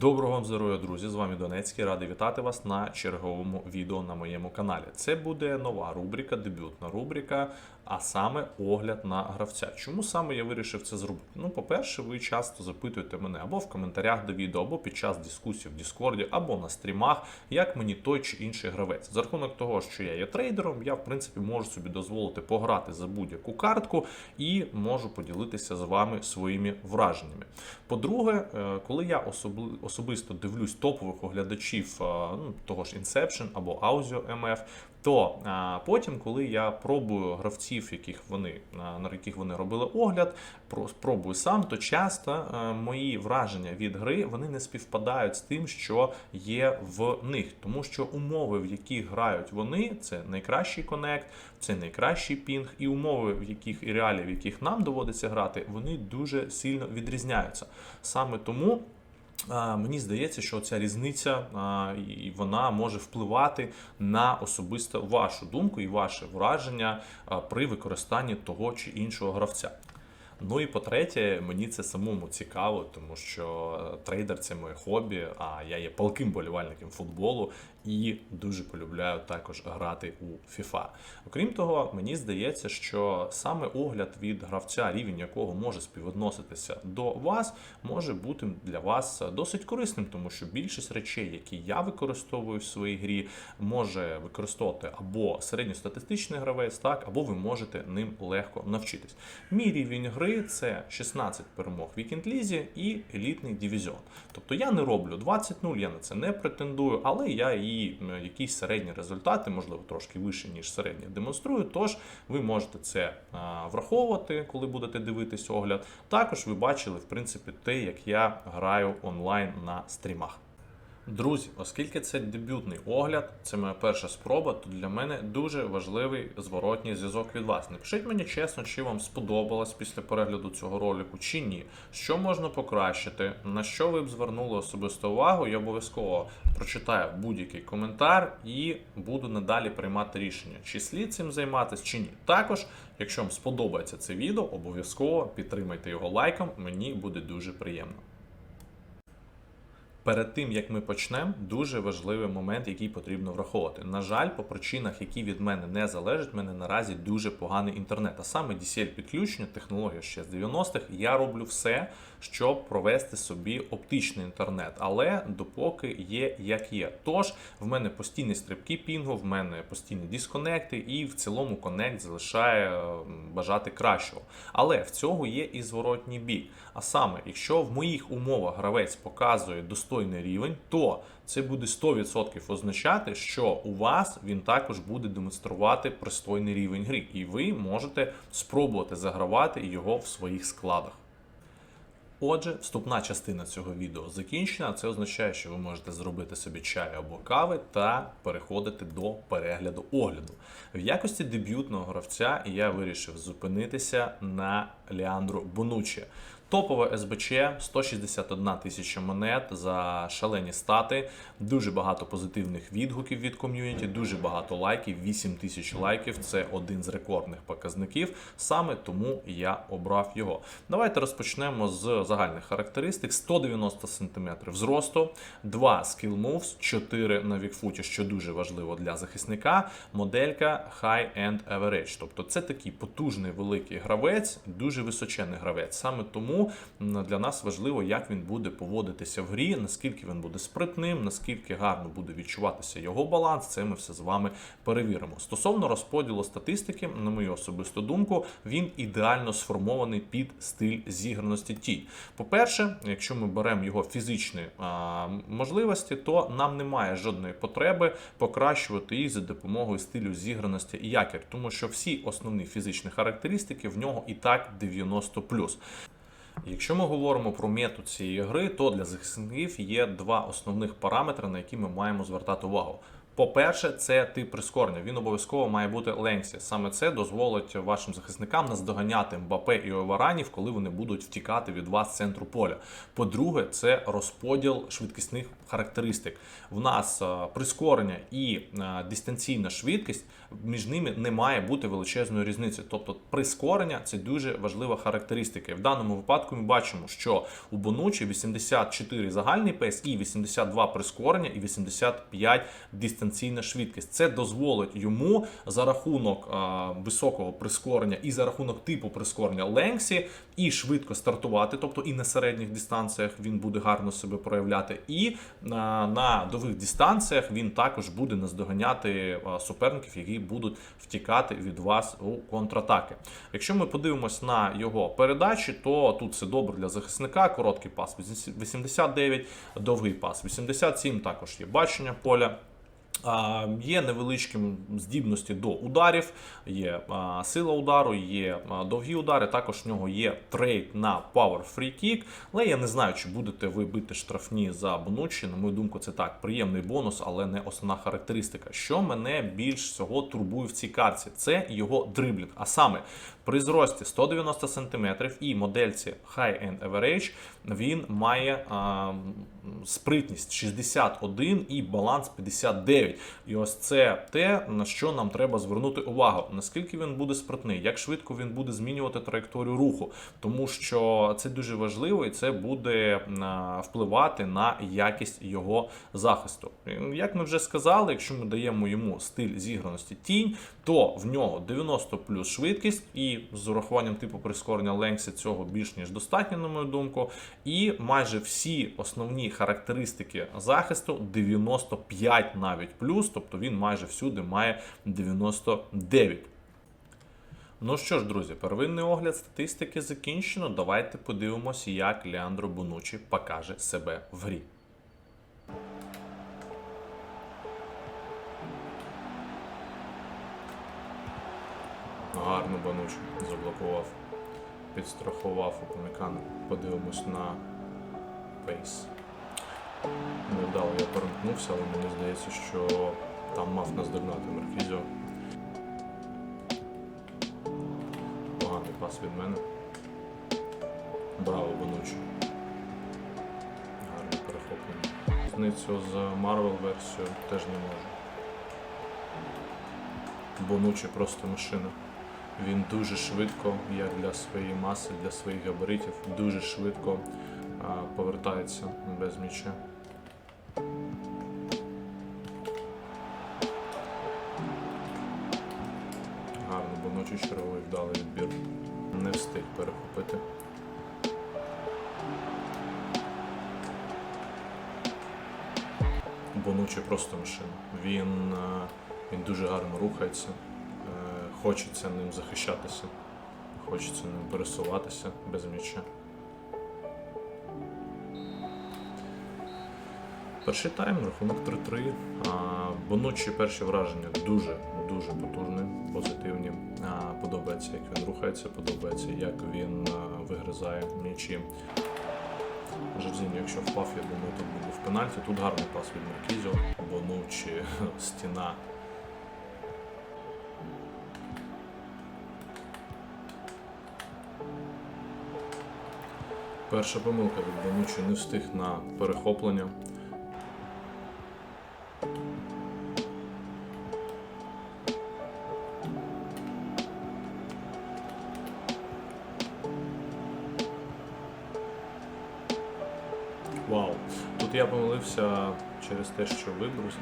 Доброго вам здоров'я, друзі! З вами Донецький. Радий вітати вас на черговому відео на моєму каналі. Це буде нова рубрика, дебютна рубрика, а саме огляд на гравця. Чому саме я вирішив це зробити? Ну, по-перше, ви часто запитуєте мене або в коментарях до відео, або під час дискусій в Діскорді, або на стрімах, як мені той чи інший гравець. За рахунок того, що я є трейдером, я в принципі можу собі дозволити пограти за будь-яку картку і можу поділитися з вами своїми враженнями. По-друге, е, коли я особли- особисто дивлюсь топових оглядачів е, ну, того ж Inception або Auzio MF, то потім, коли я пробую гравців, яких вони на яких вони робили огляд, про спробую сам, то часто е, мої враження від гри вони не співпадають з тим, що є в них, тому що умови, в яких грають вони, це найкращий конект, це найкращий пінг, і умови, в яких і реалії, в яких нам доводиться грати, вони дуже сильно відрізняються. Саме тому. Мені здається, що ця різниця і вона може впливати на особисто вашу думку і ваше враження при використанні того чи іншого гравця. Ну і по-третє, мені це самому цікаво, тому що е, трейдер це моє хобі, а я є палким болівальником футболу і дуже полюбляю також грати у FIFA. Окрім того, мені здається, що саме огляд від гравця, рівень якого може співвідноситися до вас, може бути для вас досить корисним, тому що більшість речей, які я використовую в своїй грі, може використовувати або середньостатистичний гравець, так, або ви можете ним легко навчитись. Мій рівень гри це 16 перемог в вікенд-лізі і елітний дивізіон. Тобто я не роблю 20-0, я на це не претендую, але я і якісь середні результати, можливо, трошки вище, ніж середні, демонструю. Тож ви можете це враховувати, коли будете дивитись огляд. Також ви бачили, в принципі, те, як я граю онлайн на стрімах. Друзі, оскільки це дебютний огляд, це моя перша спроба, то для мене дуже важливий зворотній зв'язок від вас. Напишіть мені чесно, чи вам сподобалось після перегляду цього ролику, чи ні. Що можна покращити, на що ви б звернули особисту увагу, я обов'язково прочитаю будь-який коментар і буду надалі приймати рішення, чи слід цим займатися, чи ні. Також, якщо вам сподобається це відео, обов'язково підтримайте його лайком, мені буде дуже приємно. Перед тим як ми почнемо, дуже важливий момент, який потрібно враховувати. На жаль, по причинах, які від мене не залежать, в мене наразі дуже поганий інтернет. А саме DCL підключення, технологія ще з 90-х. Я роблю все, щоб провести собі оптичний інтернет, але допоки є як є. Тож в мене постійні стрибки пінгу, в мене постійні дисконекти, і в цілому конект залишає бажати кращого. Але в цього є і зворотній бік. А саме, якщо в моїх умовах гравець показує достойний рівень, то це буде 100% означати, що у вас він також буде демонструвати пристойний рівень гри, і ви можете спробувати загравати його в своїх складах. Отже, вступна частина цього відео закінчена. Це означає, що ви можете зробити собі чай або кави та переходити до перегляду огляду. В якості дебютного гравця я вирішив зупинитися на Леандру Бонучі. Топове СБЧ 161 тисяча монет за шалені стати, дуже багато позитивних відгуків від ком'юніті, дуже багато лайків, 8 тисяч лайків. Це один з рекордних показників. Саме тому я обрав його. Давайте розпочнемо з загальних характеристик: 190 см зросту, 2 skill moves, 4 на вікфуті, що дуже важливо для захисника. Моделька High End Average. Тобто це такий потужний великий гравець, дуже височений гравець. Саме тому м, для нас важливо, як він буде поводитися в грі, наскільки він буде спритним, наскільки гарно буде відчуватися його баланс. Це ми все з вами перевіримо. Стосовно розподілу статистики, на мою особисту думку, він ідеально сформований під стиль зіграності Ті. По-перше, якщо ми беремо його фізичні а, можливості, то нам немає жодної потреби покращувати їх за допомогою стилю зіграності і якір, тому що всі основні фізичні характеристики в нього і так 90+. Якщо ми говоримо про мету цієї гри, то для захисників є два основних параметри, на які ми маємо звертати увагу. По-перше, це тип прискорення. Він обов'язково має бути ленсі. Саме це дозволить вашим захисникам наздоганяти Мбапе і Оваранів, коли вони будуть втікати від вас з центру поля. По-друге, це розподіл швидкісних характеристик. В нас е, прискорення і е, дистанційна швидкість, між ними не має бути величезної різниці. Тобто прискорення це дуже важлива характеристика. І в даному випадку ми бачимо, що у Бонучі 84 загальний пейс і 82 прискорення і 85 дистанційна швидкість. Це дозволить йому за рахунок е, високого прискорення і за рахунок типу прискорення Ленксі і швидко стартувати, тобто і на середніх дистанціях він буде гарно себе проявляти, і на, довгих дистанціях він також буде наздоганяти е, суперників, які будуть втікати від вас у контратаки. Якщо ми подивимось на його передачі, то тут все добре для захисника. Короткий пас 89, довгий пас 87, також є бачення поля. Є невеличкі здібності до ударів, є сила удару, є довгі удари. Також в нього є трейд на Power Free Kick. Але я не знаю, чи будете ви бити штрафні за Бонучі. На мою думку, це так, приємний бонус, але не основна характеристика. Що мене більш всього турбує в цій карті, це його дриблінг. А саме при зрості 190 см і модельці High End Average він має а, спритність 61 і баланс 59. І ось це те, на що нам треба звернути увагу. Наскільки він буде спритний, як швидко він буде змінювати траєкторію руху, тому що це дуже важливо і це буде впливати на якість його захисту. Як ми вже сказали, якщо ми даємо йому стиль зіграності тінь, то в нього 90 плюс швидкість, і з урахуванням типу прискорення Ленксі цього більш ніж достатньо, на мою думку. І майже всі основні характеристики захисту 95 навіть тобто він майже всюди має 99. Ну що ж, друзі, первинний огляд статистики закінчено. Давайте подивимося, як Леандро Бонучі покаже себе в грі. Гарно Бануч заблокував, підстрахував Упомікана. Подивимось на пейс. Невдало я перемкнувся, але мені здається, що там мав наздогнати Меркізіо. Поганий пас від мене. Браво, Банучі. Гарне перехоплення. Різницю з Marvel версією теж не можу. Бонучі просто машина. Він дуже швидко, як для своєї маси, для своїх габаритів, дуже швидко повертається без м'яча. Гарно, Бонучі черговий вдалий відбір. Не встиг перехопити. Бонучі просто машина. Він, е, він дуже гарно рухається. Е, Хочеться ним захищатися, хочеться ним пересуватися без м'яча. Перший тайм, рахунок 3-3. А, Бонучі перші враження дуже дуже потужні, позитивні. А, Подобається, як він рухається, подобається, як він а, вигризає м'ячі. Жорзінь, якщо впав, я думаю, тут буде в пенальті. Тут гарний пас від Маркізіо, Бонучі, стіна. Перша помилка від Бонучі не встиг на перехоплення. Те, що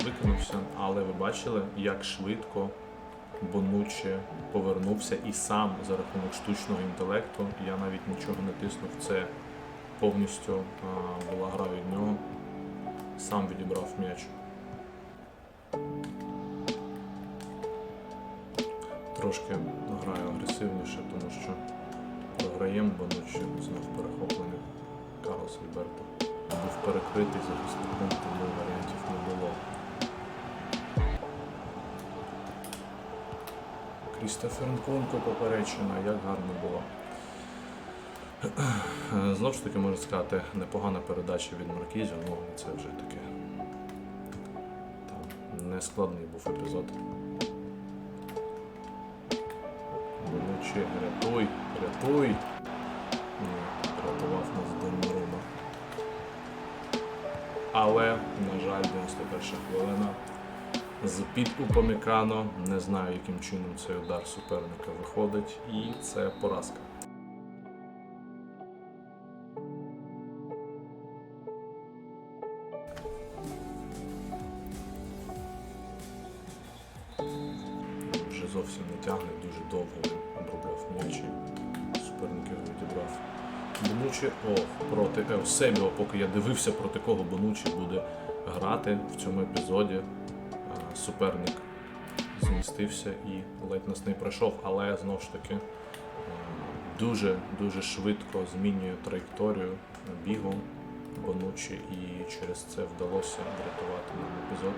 викинувся, але ви бачили, як швидко Бонуче повернувся і сам за рахунок штучного інтелекту. Я навіть нічого не тиснув. Це повністю була гра від нього. Сам відібрав м'яч. Трошки граю агресивніше, тому що програємо Бонуче знов перехоплення Карлос Альберто. Був перекритий захисником, тому варіантів не було. Крістофер Нконко поперечена, як гарно було. Знову ж таки можна сказати, непогана передача від Маркізіо, ну це вже таке. Там нескладний був епізод. Бонуче, рятуй, рятуй! Ні, рятував нас Донорума. Але, на жаль, 91 хвилина. З під Упамікано. Не знаю, яким чином цей удар суперника виходить, і це поразка. Вже зовсім не тягне, дуже довго обробляв м'ячі. Суперник його відібрав. Бонучі, о, проти Еусебіо, поки я дивився, проти кого Бонучі буде грати в цьому епізоді. Суперник змістився і ледь нас не пройшов, але знову ж таки дуже дуже швидко змінює траєкторію бігу Бонучі, і через це вдалося врятувати нам епізод.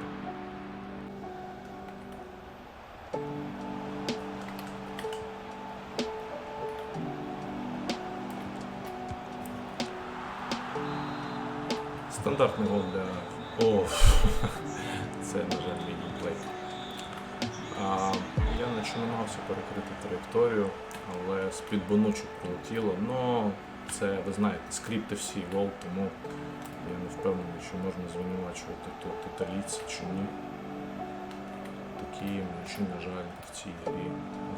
Стандартний гол для. О, це, на жаль, мій геймплей. А, я наче намагався перекрити траєкторію, але з-під бонучок прилетіло. Ну, це, ви знаєте, скрипти всі гол, тому я не впевнений, що можна звинувачувати тут італійці чи ні. Такі м'ячі, на жаль, в цій грі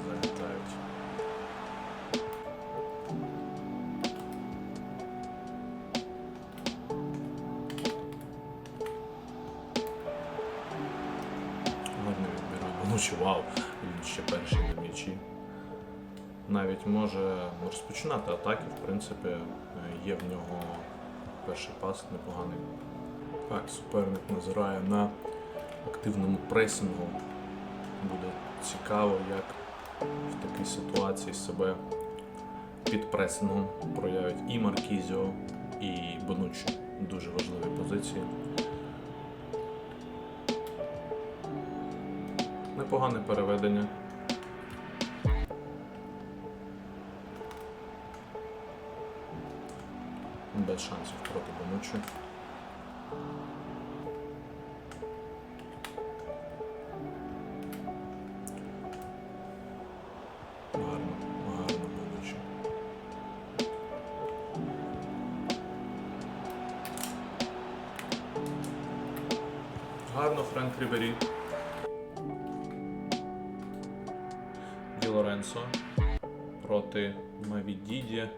залітають. Він ще перший на м'ячі. Навіть може розпочинати атаки, в принципі, є в нього перший пас непоганий. Так, суперник назирає на активному пресингу. Буде цікаво, як в такій ситуації себе під пресингом проявить і Маркізіо, і Бонуччі. Дуже важливі позиції. Непогане переведення. Без шансів проти Бонуччі. Гарно, Френк Рібері. Проти Мавідіді.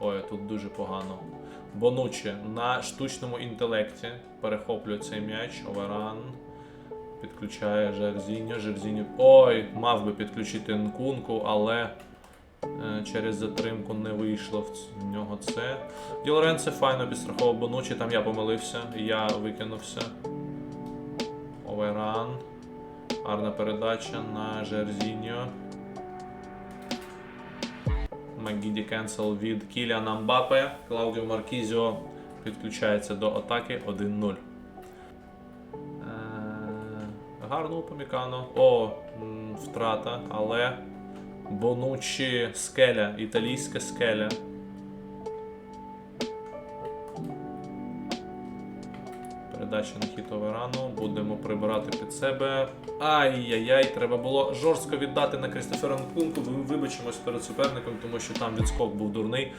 Ой, тут дуже погано. Бонучі на штучному інтелекті перехоплює цей м'яч. Оверан. Підключає Жерзіньо. Жерзіньо. Ой, мав би підключити Нкунку, але е, через затримку не вийшло в нього це. Ді Лоренцо файно підстраховував Бонучі, там я помилився, я викинувся. Оверан. Гарна передача на Жерзіньо. Магіді Кенсел від Кіліана Мбапе. Клаудіо Маркізіо підключається до атаки 1-0. Е, Гарно Помікано. О, втрата, але Бонучі скеля, італійська скеля. Передача на хіт Оверану. Будемо прибирати під себе. Ай-яй-яй, треба було жорстко віддати на Крістофера Нкунку. Ви вибачимось перед суперником, тому що там відскок був дурний.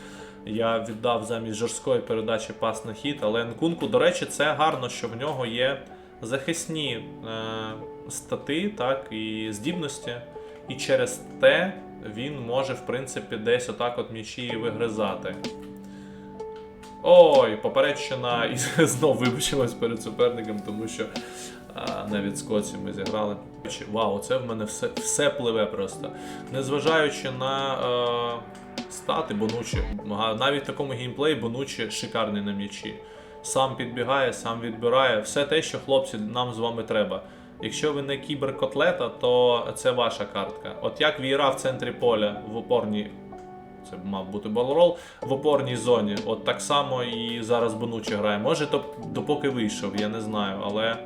Я віддав замість жорсткої передачі пас на хід, але Нкунку, до речі, це гарно, що в нього є захисні е, стати, так, і здібності. І через те він може, в принципі, десь отак от м'ячі вигризати. Ой, попередщина і знов вибачилась перед суперником, тому що а, на відскоці ми зіграли. Вау, це в мене все, все пливе просто. Незважаючи на е, стати Бонучі, навіть в такому геймплеї Бонучі шикарний на м'ячі. Сам підбігає, сам відбирає. Все те, що хлопці нам з вами треба. Якщо ви не кіберкотлета, то це ваша картка. От як Віра в центрі поля в опорній це мав бути балрол в опорній зоні. От так само і зараз Бонучі грає. Може, то допоки вийшов, я не знаю, але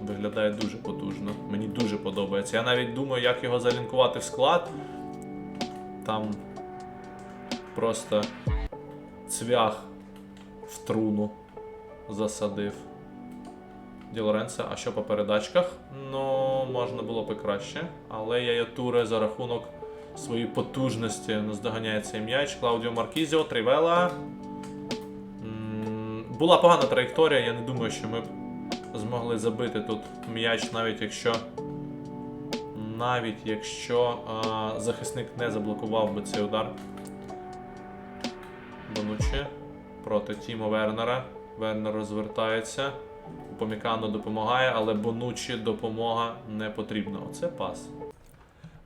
виглядає дуже потужно. Мені дуже подобається. Я навіть думаю, як його залінкувати в склад. Там просто цвях в труну засадив. Ді а що по передачках? Ну, можна було би краще. Але Яя Туре за рахунок своєї потужності наздоганяє цей м'яч. Клаудіо Маркізіо, Тривела. Була погана траєкторія, я не думаю, що ми б змогли забити тут м'яч, навіть якщо. Навіть якщо а, захисник не заблокував би цей удар. Бонучі проти Тімо Вернера. Вернер розвертається. Помікано допомагає, але Бонучі допомога не потрібна. Оце пас.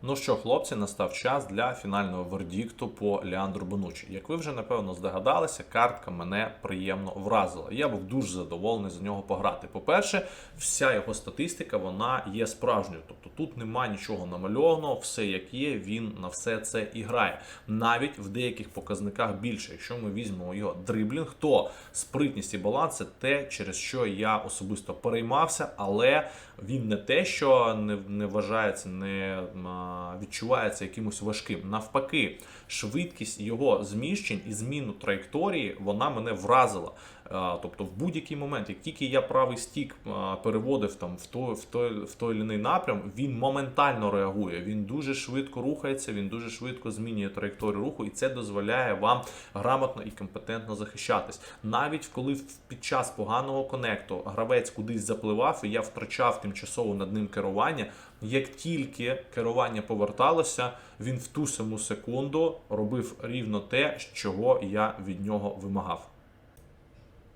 Ну що, хлопці, настав час для фінального вердікту по Леандру Бонучі. Як ви вже напевно здогадалися, картка мене приємно вразила. Я був дуже задоволений за нього пограти. По-перше, вся його статистика вона є справжньою. Тобто тут нема нічого намальованого, все як є, він на все це і грає. Навіть в деяких показниках більше. Якщо ми візьмемо його дриблінг, то спритність і баланс це те, через що я особисто переймався, але він не те, що не, не вважається, не відчувається якимось важким. Навпаки, швидкість його зміщень і зміну траєкторії вона мене вразила. Тобто, в будь-який момент, як тільки я правий стік переводив там в той, в той, в той ліний напрям, він моментально реагує. Він дуже швидко рухається, він дуже швидко змінює траєкторію руху, і це дозволяє вам грамотно і компетентно захищатись. Навіть коли під час поганого конекту гравець кудись запливав, і я втрачав тимчасово над ним керування. Як тільки керування поверталося, він в ту саму секунду робив рівно те, чого я від нього вимагав.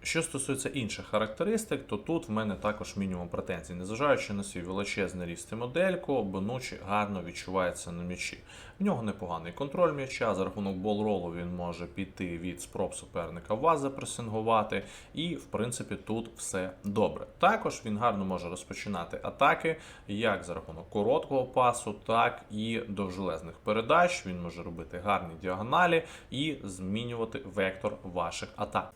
Що стосується інших характеристик, то тут в мене також мінімум претензій. Незважаючи на свій величезний ріст і модельку, Бонучі гарно відчувається на м'ячі. В нього непоганий контроль м'яча, за рахунок болролу він може піти від спроб суперника вас запресингувати, і в принципі тут все добре. Також він гарно може розпочинати атаки як за рахунок короткого пасу, так і довжелезних передач. Він може робити гарні діагоналі і змінювати вектор ваших атак.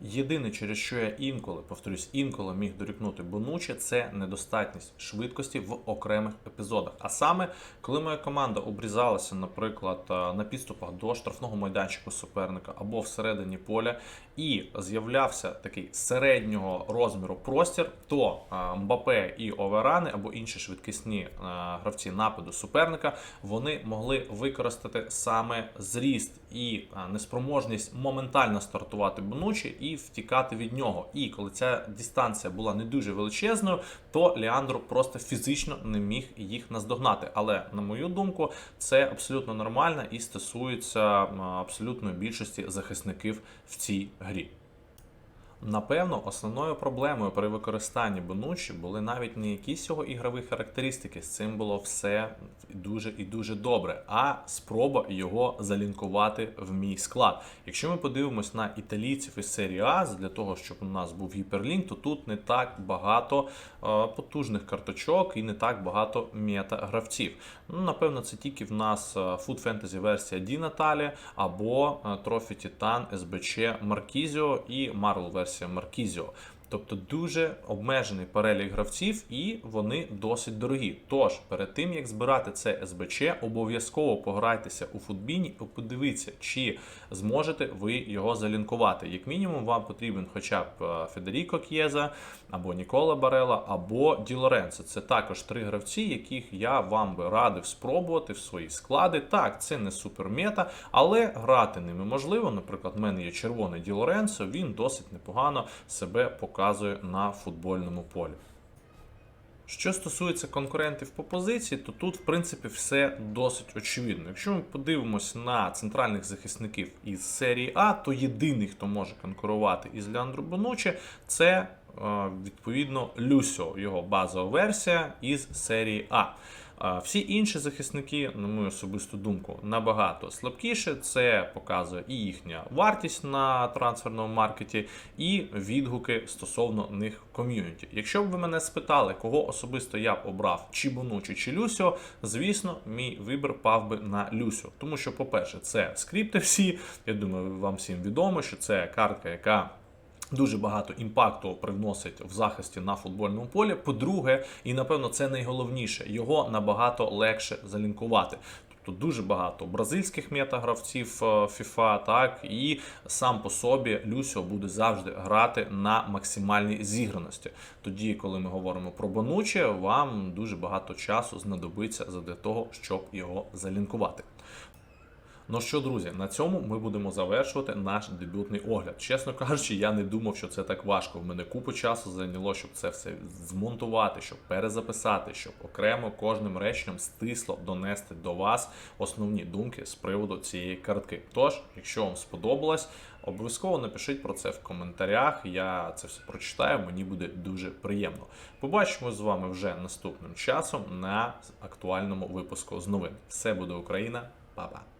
Єдине, через що я інколи, повторюсь, інколи міг дорікнути Бонуче, це недостатність швидкості в окремих епізодах. А саме, коли моя команда обрізалася, наприклад, е, на підступах до штрафного майданчику суперника або всередині поля, і з'являвся такий середнього розміру простір, то е, Мбапе і Оверани або інші швидкісні е, гравці нападу суперника вони могли використати саме зріст і е, неспроможність моментально стартувати Бонучі і втікати від нього. І коли ця дистанція була не дуже величезною, то Леандро просто фізично не міг їх наздогнати. Але на мою думку, це абсолютно нормально і стосується абсолютної більшості захисників в цій грі. Напевно, основною проблемою при використанні Бонучі були навіть не якісь його ігрові характеристики. З цим було все дуже і дуже добре, а спроба його залінкувати в мій склад. Якщо ми подивимось на італійців із серії А, для того, щоб у нас був гіперлінк, то тут не так багато е, потужних карточок і не так багато мета-гравців. Ну, напевно, це тільки в нас е, Food Fantasy версія Ді Наталі або Трофі Титан СБЧ Маркізіо і Marvel версія Маркізіо. Тобто дуже обмежений перелік гравців, і вони досить дорогі. Тож, перед тим як збирати це СБЧ, обов'язково пограйтеся у футбіні і подивіться, чи зможете ви його залінкувати. Як мінімум, вам потрібен хоча б е, Федеріко К'єза, або Нікола Барела, або Ді Лоренцо. Це також три гравці, яких я вам би радив спробувати в свої склади. Так, це не супермета, але грати ними можливо. Наприклад, в мене є червоний Ді Лоренцо, він досить непогано себе показує на футбольному полі. Що стосується конкурентів по позиції, то тут, в принципі, все досить очевидно. Якщо ми подивимось на центральних захисників із серії А, то єдиний, хто може конкурувати із Леандро Бонучі, це е, відповідно Люсьо, його базова версія із серії А. Всі інші захисники, на мою особисту думку, набагато слабкіше. Це показує і їхня вартість на трансферному маркеті, і відгуки стосовно них в ком'юніті. Якщо б ви мене спитали, кого особисто я б обрав, чи Бонучі, чи Люсіо, звісно, мій вибір пав би на Люсіо. Тому що, по-перше, це скрипти всі. Я думаю, вам всім відомо, що це картка, яка. Дуже багато імпакту привносить в захисті на футбольному полі. По-друге, і напевно це найголовніше, його набагато легше залінкувати. Тобто дуже багато бразильських метагравців е, FIFA, так і сам по собі Люсіо буде завжди грати на максимальній зіграності. Тоді, коли ми говоримо про Бонучі, вам дуже багато часу знадобиться для того, щоб його залінкувати. Ну що, друзі, на цьому ми будемо завершувати наш дебютний огляд. Чесно кажучи, я не думав, що це так важко. В мене купу часу зайняло, щоб це все змонтувати, щоб перезаписати, щоб окремо кожним реченням стисло донести до вас основні думки з приводу цієї картки. Тож, якщо вам сподобалось, обов'язково напишіть про це в коментарях. Я це все прочитаю, мені буде дуже приємно. Побачимо з вами вже наступним часом на актуальному випуску з новин. Все буде Україна, Па-па.